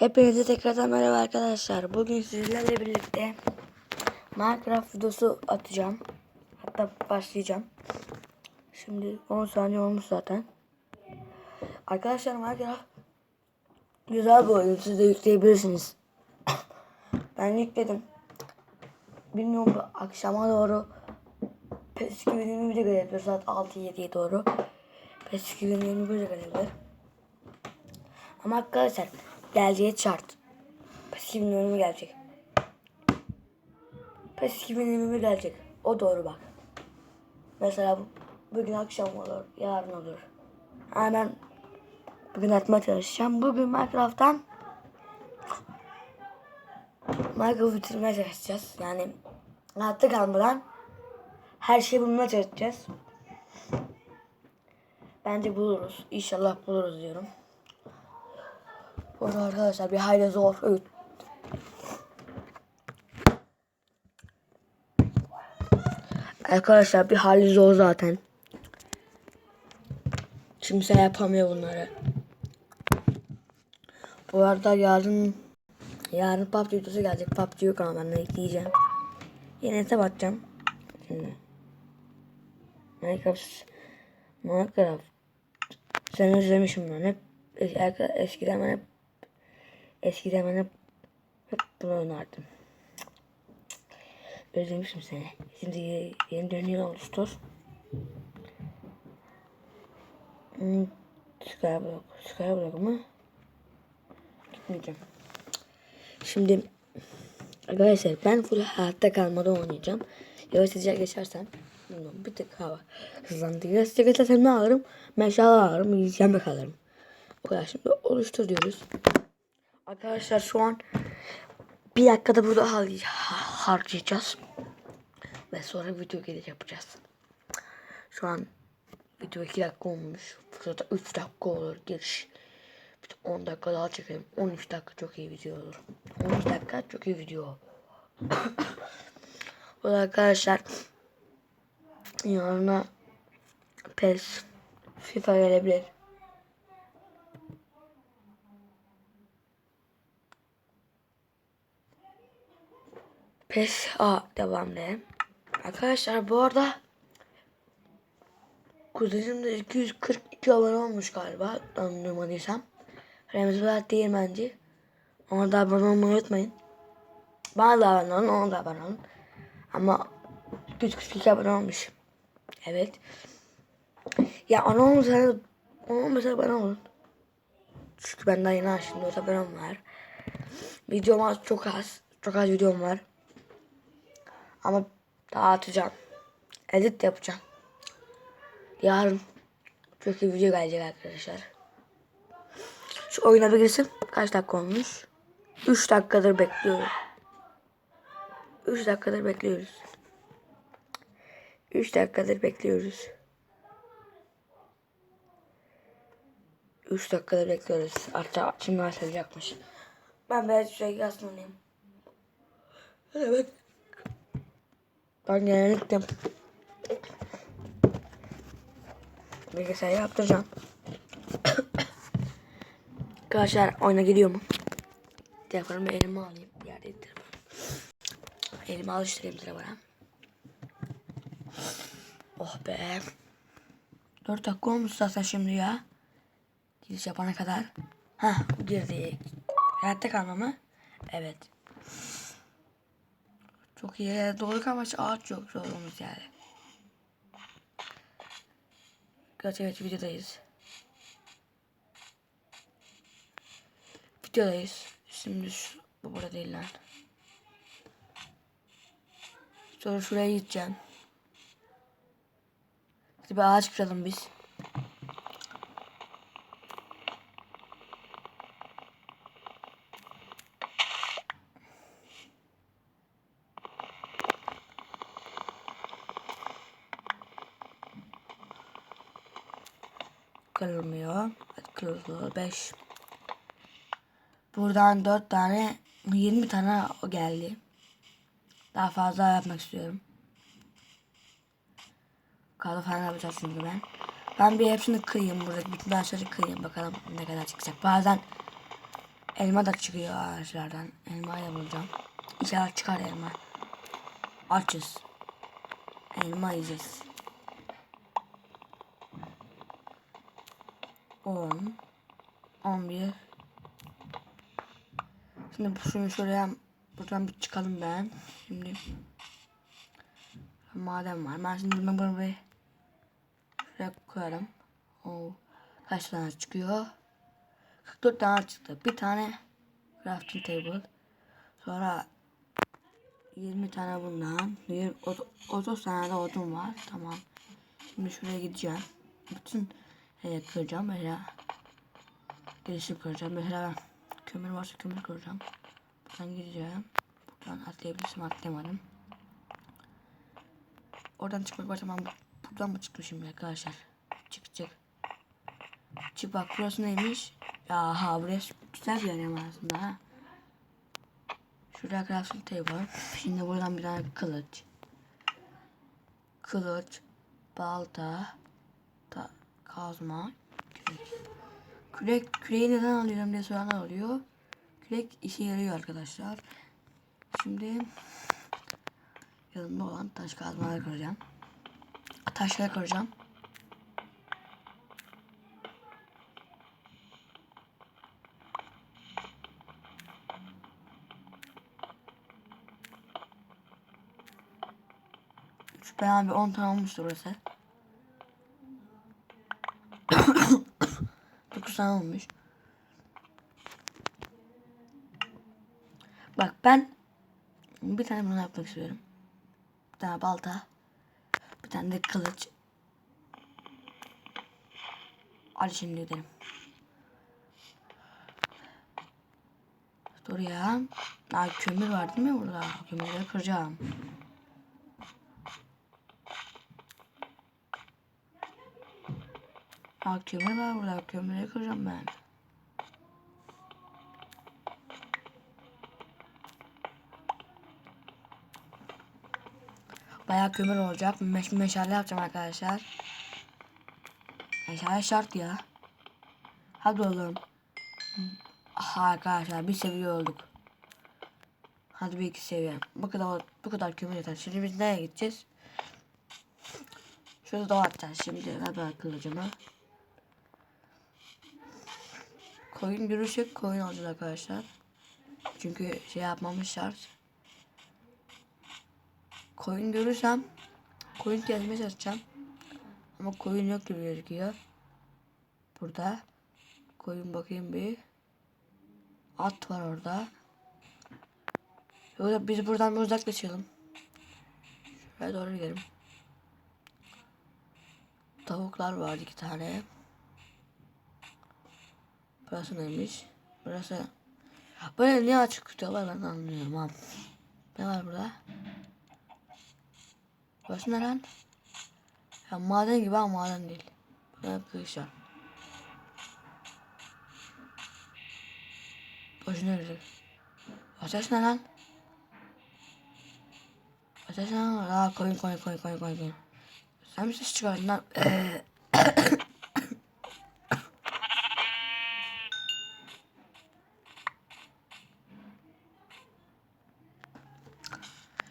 Hepinize tekrardan merhaba arkadaşlar. Bugün sizlerle birlikte Minecraft videosu atacağım. Hatta başlayacağım. Şimdi 10 saniye olmuş zaten. Arkadaşlar Minecraft güzel bir oyun. Siz de yükleyebilirsiniz. ben yükledim. Bilmiyorum akşama doğru PES 2021 de gelebilir. Saat 6-7'ye doğru. PES 2021 de gelebilir. Ama arkadaşlar geleceği şart. PES 2020 gelecek. PES 2020 gelecek. O doğru bak. Mesela bu- bugün akşam olur, yarın olur. Ben bugün atmaya çalışacağım. Bugün Minecraft'tan Minecraft'ı bitirmeye çalışacağız. Yani hayatta kalmadan her şeyi bulmaya çalışacağız. Bence buluruz. İnşallah buluruz diyorum. Arada arkadaşlar bir hayli zor. Evet. Arkadaşlar bir hali zor zaten. Kimse yapamıyor bunları. Bu arada yarın yarın PUBG videosu gelecek. PUBG yok ama ben de ekleyeceğim. Yine hesap atacağım. Şimdi. Minecraft Minecraft sen özlemişim ben hep es- eskiden ben hep eskiden ben hep, hep bunu oynardım. Özlemişim seni. Şimdi yeni dönüyor oluştur. Hmm, Skyblock. Skyblock mu? Gitmeyeceğim. Şimdi arkadaşlar ben full hayatta kalmadan oynayacağım. Yavaş hızlıca geçersem bir tık hava hızlandı. Yavaş hızlıca geçersem ne alırım? Meşale alırım, yemek alırım. O kadar şimdi oluştur diyoruz. Arkadaşlar şu an bir dakikada burada har harcayacağız. Ve sonra video geri yapacağız. Şu an video 2 dakika olmuş. Burada 3 dakika olur giriş. Bir de 10 dakika daha çekelim. 13 dakika çok iyi video olur. 13 dakika çok iyi video. Bu arada arkadaşlar yarına PES FIFA gelebilir. PES A devam edelim. Arkadaşlar bu arada Kuzenim de 242 abone olmuş galiba. Anlamadıysam. Remzi Berat Değirmenci. Ona da abone olmayı unutmayın. Bana da abone olun, ona da abone olun. Ama 242 abone olmuş. Evet. Ya ona olmasa, ona olmasa abone olun. Çünkü ben daha yeni açtım. 4 abonem var. Videom az, çok az. Çok az videom var. Ama daha atacağım. Edit yapacağım. Yarın çok iyi video gelecek arkadaşlar. Şu oyuna bir girsin. Kaç dakika olmuş? 3 dakikadır bekliyorum. 3 dakikadır bekliyoruz. 3 dakikadır bekliyoruz. 3 dakikadır bekliyoruz. Hatta şimdi açılacakmış. Ben biraz sürekli yazmalıyım. Evet. Ben genellikle bilgisayar yaptıracağım. Arkadaşlar oyuna gidiyor mu? Telefonumu elime alayım. Yerde telefon. Elime alıştırayım telefona. Oh be. 4 dakika olmuş zaten şimdi ya. Giriş yapana kadar. Hah girdik. Hayatta kalma mı? Evet. İyi. Doğru ama ağaç çok zorumuz yani. Gerçi evet videodayız. Videodayız. Şimdi şu, bu burada değil lan. Sonra şuraya gideceğim. Hadi bir ağaç kıralım biz. Kırılmıyor. Hadi kırıldı. 5. Buradan 4 tane 20 tane geldi. Daha fazla yapmak istiyorum. Kaldı falan yapacağız çünkü ben. Ben bir hepsini kıyayım buradaki bütün ağaçları kıyayım bakalım ne kadar çıkacak. Bazen Elma da çıkıyor ağaçlardan. Elmayı da bulacağım. İnşallah çıkar elma. Açız. Elma yiyeceğiz. 10 11 Şimdi şunu şuraya buradan bir çıkalım ben. Şimdi madem var. Ben şimdi bunu bunu bir şuraya koyarım. O kaç tane çıkıyor? 44 tane çıktı. Bir tane crafting table. Sonra 20 tane bundan. 20, 30 tane de odun var. Tamam. Şimdi şuraya gideceğim. Bütün e, kıracağım. Mesela girişi kıracağım. Mesela kömür varsa kömür kıracağım. Buradan gideceğim. Buradan atlayabilirsem atlayamadım. Oradan çıkmak var tamam. Buradan mı çıktım şimdi arkadaşlar? Çık çık. Çık bak burası neymiş? Ya ha burası güzel bir yer aslında ha. Şurada crafting table. Şimdi buradan bir tane kılıç. Kılıç. Balta. Kazma. Kürek. Kürek, küreği neden alıyorum diye soranlar oluyor. Kürek işe yarıyor arkadaşlar. Şimdi yanımda olan taş kazmaları kıracağım. Taşları kıracağım. Şu bayağı bir 10 tane olmuştur burası. 9 tane olmuş. Bak ben bir tane bunu yapmak istiyorum. Bir tane balta. Bir tane de kılıç. Hadi şimdi gidelim. Dur ya. Aa, kömür var değil mi burada? Kömürleri kıracağım. Aa, kömür var burada. Kömürleri kıracağım ben. Bayağı kömür olacak. Meş meşale yapacağım arkadaşlar. Meşale şart ya. Hadi oğlum. Aha arkadaşlar bir seviye olduk. Hadi bir iki seviye. Bu kadar bu kadar kömür yeter. Şimdi biz nereye gideceğiz? Şurada doğa atacağız. Şimdi hemen kılıcımı. Koyun görürsek koyun alacağız arkadaşlar. Çünkü şey yapmamız şart. Koyun görürsem koyun gezmeye çalışacağım. Ama koyun yok gibi gözüküyor. Burada. Koyun bakayım bir. At var orada. Yoksa biz buradan uzaklaşalım. Şuraya doğru gidelim. Tavuklar var iki tane. Burası neymiş? Burası... Böyle niye açık tutuyorlar ben anlamıyorum abi. Ne var burada? Burası ne lan? Ya maden gibi ama maden değil. Burada hep kılıçlar. Boşuna öldü. Ateş ne lan? Ateş ne lan? Aa koyun koyun koyun koyun koyun. Sen mi ses çıkardın lan?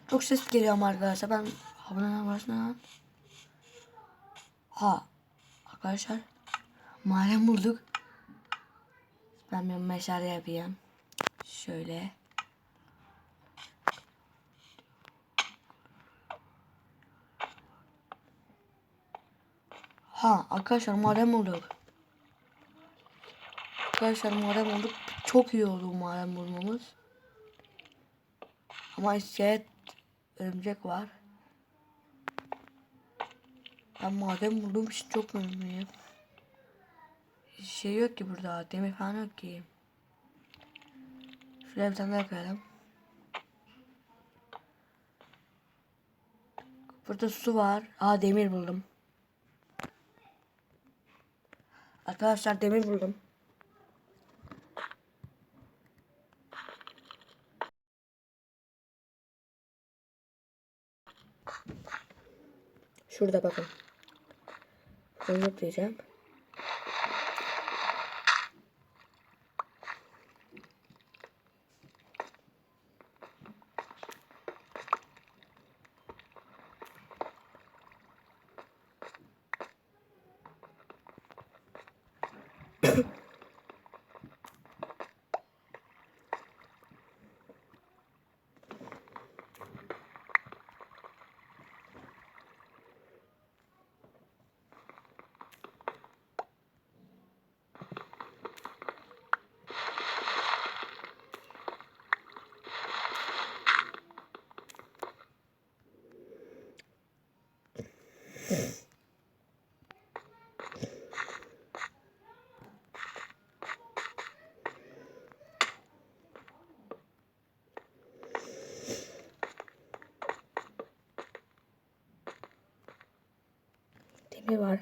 Çok ses geliyor ama arkadaşlar ben abone olmasına Ha arkadaşlar maden bulduk. Ben bir meşale yapayım. Şöyle. Ha arkadaşlar maden bulduk. Arkadaşlar maden bulduk. Çok iyi oldu maden bulmamız. Ama iskelet örümcek var. Ben maden bulduğum için çok memnunum. Şey yok ki burada. Demir falan yok ki. Şuraya bir tane daha koyalım. Burada su var. Aa demir buldum. Arkadaşlar demir buldum. Şurada bakın. Bunu diyeceğim. Ne var?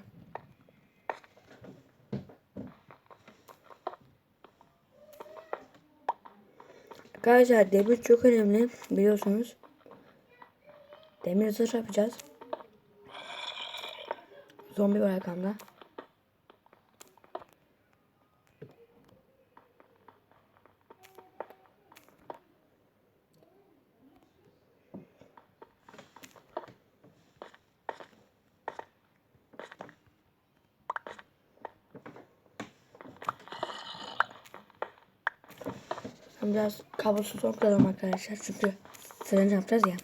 Arkadaşlar demir çok önemli biliyorsunuz. Demir zırh yapacağız. Zombi var arkamda. Ben biraz kablosuz oklayalım arkadaşlar çünkü sırınca yapacağız ya.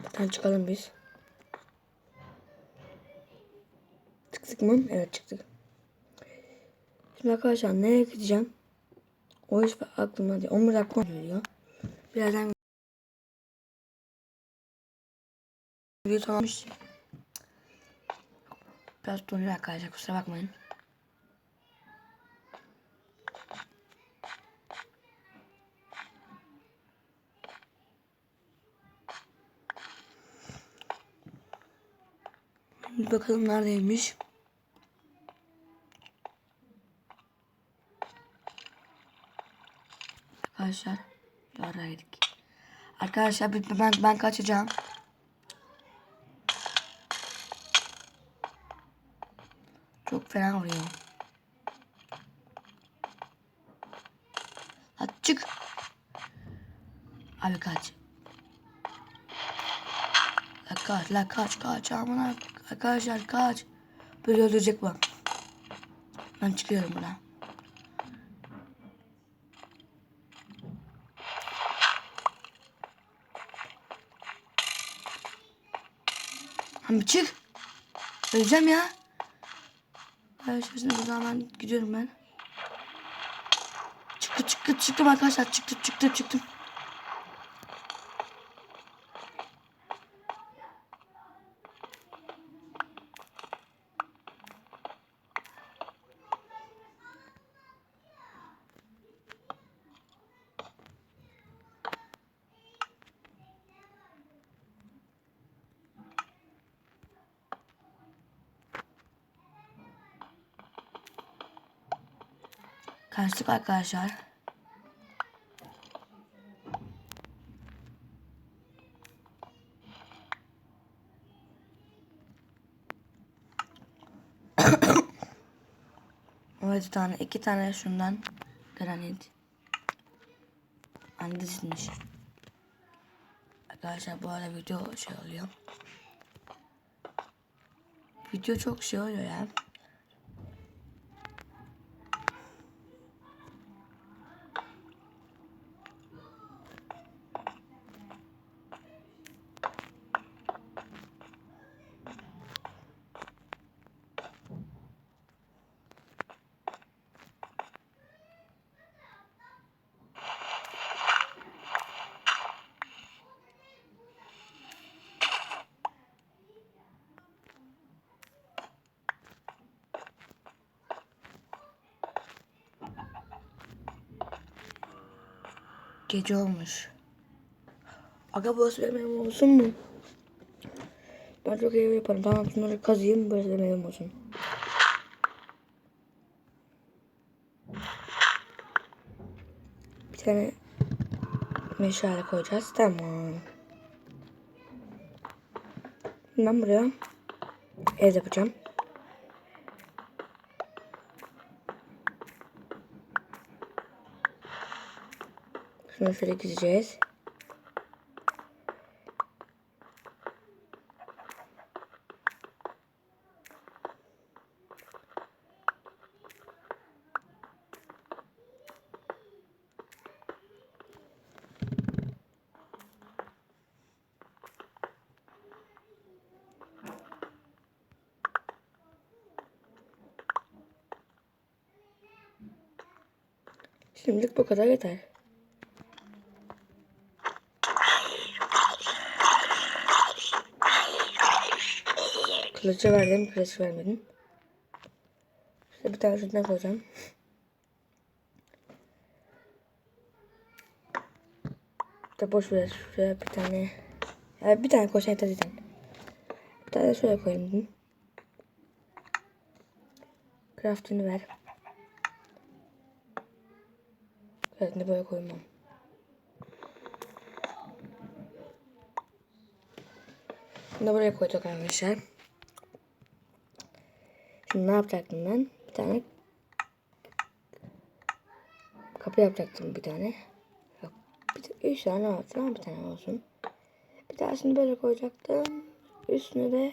Buradan çıkalım biz. Çıktık mı? Evet çıktık. Şimdi arkadaşlar nereye gideceğim? O iş aklımda değil. 11 dakika geliyor. Birazdan video tamammış. Biraz donuyor arkadaşlar kusura bakmayın. Bir bakalım neredeymiş. Arkadaşlar yaraydık. Arkadaşlar bir- ben ben kaçacağım. Çok fena vuruyor. Hadi çık. Abi kaç. La kaç, la kaç, kaç. Aman arkadaşlar kaç. Böyle öldürecek bu. Ben çıkıyorum buna. Abi çık. Öleceğim ya. Arkadaşlar şimdi buradan ben gidiyorum ben. Çıktı çıktı çıktım arkadaşlar çıktı çıktı çıktım. Kaçtık arkadaşlar. Evet tane iki tane şundan granit. Andesmiş. Arkadaşlar bu arada video şey oluyor. Video çok şey oluyor ya. Gece olmuş. Aga burası benim evim olsun mu? Ben çok ev yaparım. Tamam şunları kazıyım. Burası benim evim olsun. Bir tane meşale koyacağız. Tamam. Ben buraya ev yapacağım. Şunu şöyle gideceğiz. Şimdilik bu kadar yeter. Kılıcı verdim, kılıcı vermedim. İşte bir tane şundan koyacağım. Da boş ver. Şuraya bir tane. Ya bir tane koysan yeter zaten. Bir tane şuraya koyayım dedim. Craftını ver. Craftını böyle koymam. Bunu buraya koyduk arkadaşlar. Ne yapacaktım ben? Bir tane kapı yapacaktım bir tane. Yok. Bir, üç tane olsun ama bir tane olsun. Bir tanesini böyle koyacaktım. Üstüne de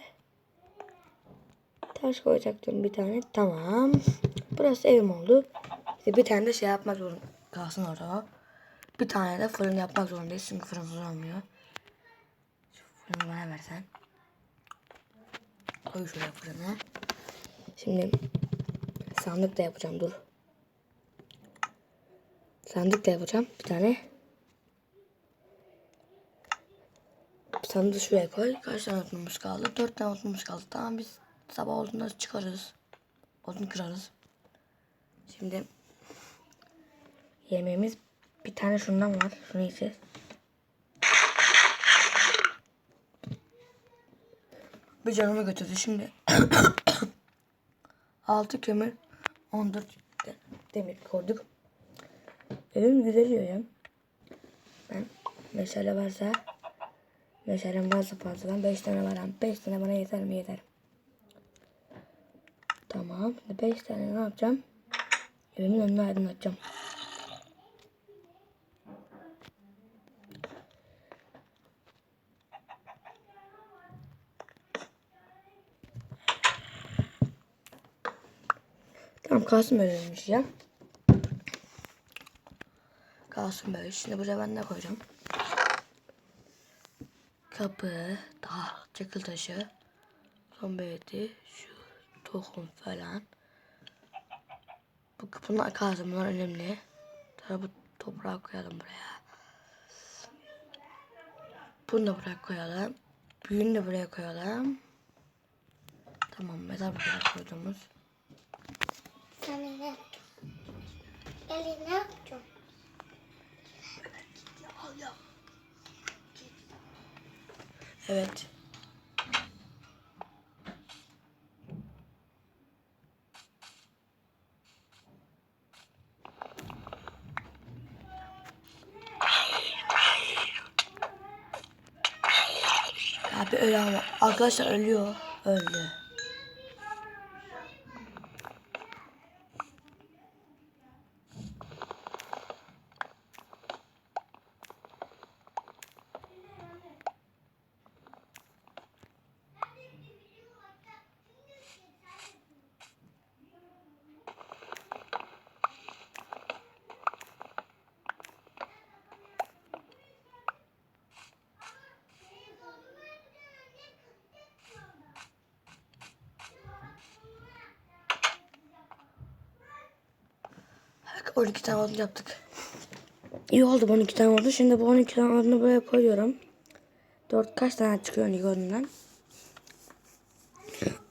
taş koyacaktım bir tane. Tamam. Burası evim oldu. İşte bir tane de şey yapmak zorunda kalsın orada. Bir tane de fırın yapmak zorundayız çünkü fırınsız olmuyor. Şu fırını bana versen. Koy şuraya fırına. Şimdi sandık da yapacağım dur. Sandık da yapacağım bir tane. Sandığı şuraya koy. Kaç tane otumuz kaldı? Dört tane otumuz kaldı. Tamam biz sabah olduğunda çıkarız. Odun kırarız. Şimdi yemeğimiz bir tane şundan var. Şunu yiyeceğiz. Bir canımı götürdü şimdi. 6 kömür 14 de- demir koyduk. Evim güzel ya. Ben meşale varsa meşalem varsa fazladan 5 tane var. 5 tane bana yeter mi yeter. Tamam. 5 tane ne yapacağım? Evimin önünü aydınlatacağım. Kalsın böyleymiş ya. Kalsın böyle. Şimdi buraya ben ne koyacağım? Kapı, daha çakıl taşı, son beti, şu tohum falan. Bu bunlar kalsın bunlar önemli. Sonra bu toprağı koyalım buraya. Bunu da buraya koyalım. Büyüğünü de buraya koyalım. Tamam mezar buraya koyduğumuz. Sana ne yapacağım? Eli ne yapacağım? Evet. Abi öyle ama arkadaşlar ölüyor. Öldü. 12 tane odun yaptık. İyi oldu bu 12 tane oldu. Şimdi bu 12 tane odunu buraya koyuyorum. 4 kaç tane çıkıyor 12 odundan?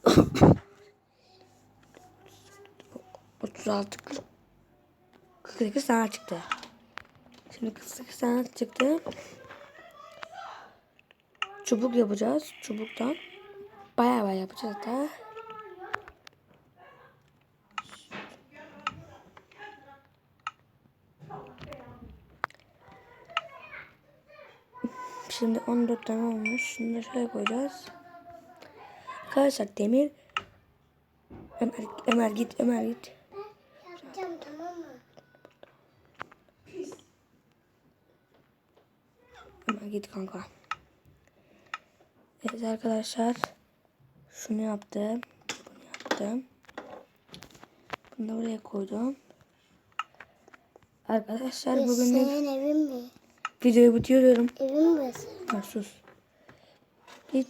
Otuz altı, kırk- 48 tane çıktı. Şimdi 48 tane çıktı. Çubuk yapacağız. Çubuktan. Bayağı bayağı yapacağız da. Şimdi 14 tane olmuş. Da şöyle koyacağız. Arkadaşlar demir. Ömer, Ömer git Ömer git. Yapacağım tamam mı? Ömer git kanka. Evet arkadaşlar. Şunu yaptım. Bunu yaptım. Bunu da buraya koydum. Arkadaşlar bugün de senin evin mi? Videoyu bitiriyorum. Evin burası. Ha, sus. Git.